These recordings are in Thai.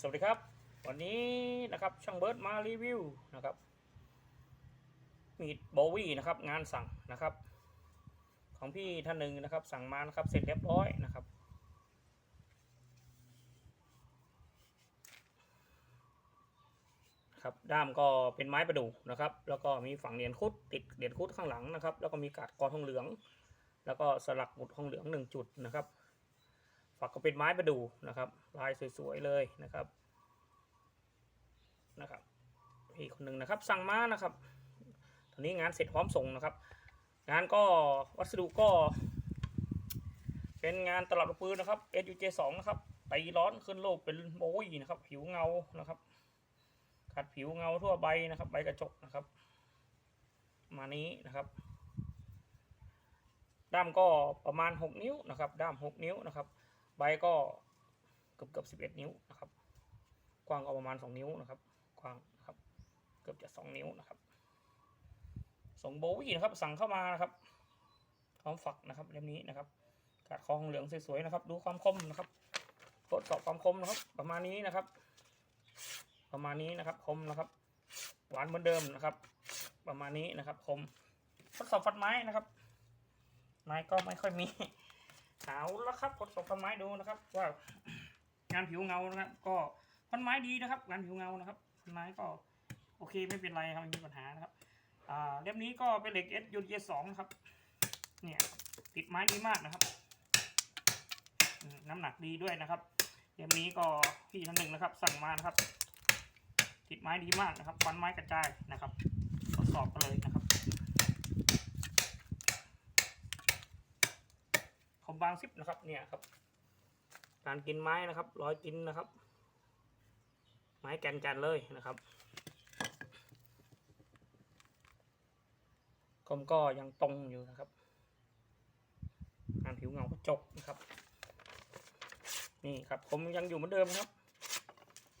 สวัสดีครับ วันนี้นะครับช่างเบิร์ดมารีวิวนะครับมีดโบวี่นะครับงานสั่งนะครับ ของพี่ท่านหนึ่งนะครับ สั่งมานะครับเสร็จเรียบร้อยนะครับ ครับด้ามก็เป็นไม้ประดู่นะครับ แล้วก็มีฝั่งเหรียญคุดติดเหรียญคุดข้างหลังนะครับ แล้วก็มีกาดกอทองเหลือง แล้วก็สลักหมุดทองเหลืองหนึ่งจุดนะครับ ฝักก็เป็นไม้ประดูนะครับลายสวยๆเลยนะครับนะครับพี่คนหนึ่งนะครับสั่งมานะครับ ตอนนี้งานเสร็จพร้อมส่งนะครับ งานก็วัสดุก็ เป็นงานตลับปืนนะครับ SUJ 2 นะครับตีร้อนขึ้นโลกเป็นโบวีนะครับผิวเงานะครับขัดผิวเงาทั่วใบนะครับ ใบกระจกนะครับ มานี้นะครับ ด้ามก็ประมาณ 6 นิ้วนะครับ ด้าม 6 นิ้วนะครับ ใบก็เกือบเกือบสิบเอ็ดนิ้วนะครับ กว้างก็ประมาณ2นิ้วนะครับ กว้างนะครับ เกือบจะ2นิ้วนะครับส่งโบวี่นะครับ สั่งเข้ามานะครับพร้อมฝักนะครับเล่มนี้นะครับกาดคอของเหลืองสวยๆนะครับ ดูความคมนะครับทดสอบความคมนะครับ ประมาณนี้นะครับ ประมาณนี้นะครับคมนะครับ หวานเหมือนเดิมนะครับ ประมาณนี้นะครับ คมทดสอบฟันไม้นะครับ ไม้ก็ไม่ค่อยมี เอาละครับทดสอบฟันไม้ดูนะครับ ว่างานผิวเงานะครับ ก็ฟันไม้ดีนะครับ งานผิวเงานะครับฟันไม้ก็โอเคไม่เป็นไรครับไม่มีปัญหานะครับอ่าเล่มนี้ก็เป็นเหล็กเอสยูเสองนะครับ เนี่ยติดไม้ดีมากนะครับ น้ำหนักดีด้วยนะครับเล่มนี้ก็พี่ท่านหนึ่งนะครับ สั่งมานะครับ ติดไม้ดีมากนะครับฟันไม้กระจายนะครับ ทดสอบกันเลยนะครับคอมบางซิปนะครับเนี่ยครับ การกินไม้นะครับร้อยกินนะครับ ไม้แกนๆเลยนะครับคมก็ยังตรงอยู่นะครับงานผิวเงากระจกนะครับ นี่ครับผมยังอยู่เหมือนเดิมครับ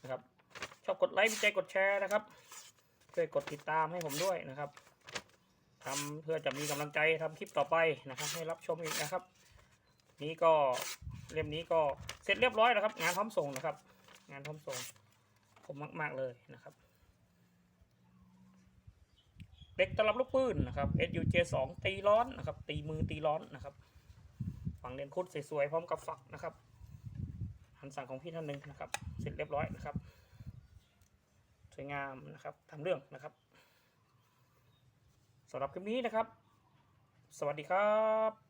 นะครับ ชอบกดไลค์มีใจกดแชร์นะครับช่วยกดติดตามให้ผมด้วยนะครับทำเพื่อจะมีกำลังใจทำคลิปต่อไปนะครับ ให้รับชมอีกนะครับ นี้ก็เล่มนี้ก็เสร็จเรียบร้อยแล้วครับ งานพร้อมส่งนะครับ งานพร้อมส่งผมมาก ๆ เลยนะครับเด็กตลับลูกปืนนะครับ SUJ 2 ตีร้อนนะครับ ตีมือตีร้อนนะครับ ฝั่งเรียนคุดสวยๆพร้อมกับฝักนะครับหันสั่งของพี่ท่านหนึ่งนะครับ เสร็จเรียบร้อยนะครับ สวยงามนะครับทำเรื่องนะครับสำหรับคลิปนี้นะครับ สวัสดีครับ